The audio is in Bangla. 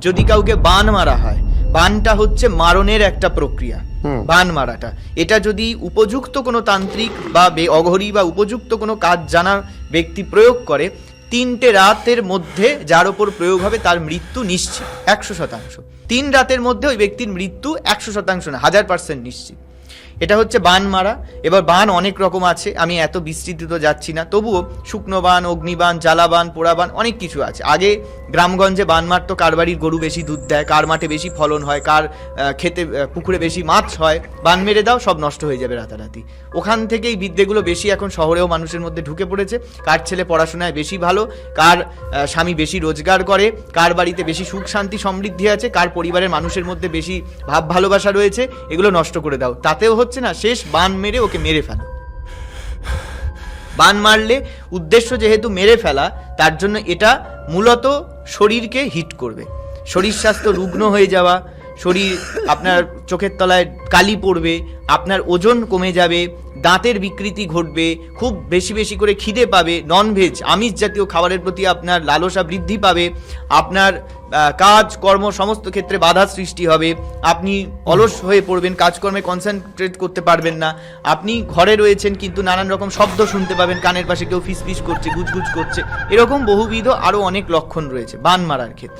যদি কাউকে বান মারা হয় বানটা হচ্ছে মারণের একটা প্রক্রিয়া বান মারাটা। এটা যদি উপযুক্ত কোনো তান্ত্রিক বা বে- অঘরী বা উপযুক্ত কোনো কাজ জানা ব্যক্তি প্রয়োগ করে তিনটে রাতের মধ্যে যার ওপর প্রয়োগ হবে তার মৃত্যু নিশ্চিত একশো শতাংশ। তিন রাতের মধ্যে ওই ব্যক্তির মৃত্যু একশো শতাংশ না হাজার পার্সেন্ট নিশ্চিত। এটা হচ্ছে বান মারা। এবার বান অনেক রকম আছে, আমি এত বিস্তৃত যাচ্ছি না। তবুও শুকনো বান, অগ্নিবান, জ্বালাবান, পোড়াবান অনেক কিছু আছে। আগে গ্রামগঞ্জে বান মারতো কার বাড়ির গরু বেশি দুধ দেয়, কার মাঠে বেশি ফলন হয়, কার খেতে পুকুরে বেশি মাছ হয়, বান মেরে দাও, সব নষ্ট হয়ে যাবে রাতারাতি। ওখান থেকেই বিদ্যেগুলো বেশি এখন শহরেও মানুষের মধ্যে ঢুকে পড়েছে। কার ছেলে পড়াশোনায় বেশি ভালো, কার স্বামী বেশি রোজগার করে, কার বাড়িতে বেশি সুখ শান্তি সমৃদ্ধি আছে, কার পরিবারের মানুষের মধ্যে বেশি ভাব ভালোবাসা রয়েছে, এগুলো নষ্ট করে দাও। তাতেও হচ্ছে না, শেষ বান মেরে ওকে মেরে ফেলো। বান মারলে উদ্দেশ্য যেহেতু মেরে ফেলা, তার জন্য এটা মূলত শরীরকে হিট করবে। শরীর স্বাস্থ্য রুগ্ন হয়ে যাওয়া শরীর আপনার চোখের তলায় কালি পড়বে, আপনার ওজন কমে যাবে, দাঁতের বিকৃতি ঘটবে, খুব বেশি বেশি করে খিদে পাবে ননভেজ আমিষ জাতীয় খাবারের প্রতি আপনার লালসা বৃদ্ধি পাবে, আপনার কাজ, কর্ম সমস্ত ক্ষেত্রে বাধা সৃষ্টি হবে, আপনি অলস হয়ে পড়বেন, কাজকর্মে কনসেন্ট্রেট করতে পারবেন না, আপনি ঘরে রয়েছেন কিন্তু নানান রকম শব্দ শুনতে পাবেন, কানের পাশে কেউ ফিসফিস করছে, গুজগুজ করছে, এরকম বহুবিধ আরও অনেক লক্ষণ রয়েছে, বান মারার ক্ষেত্রে।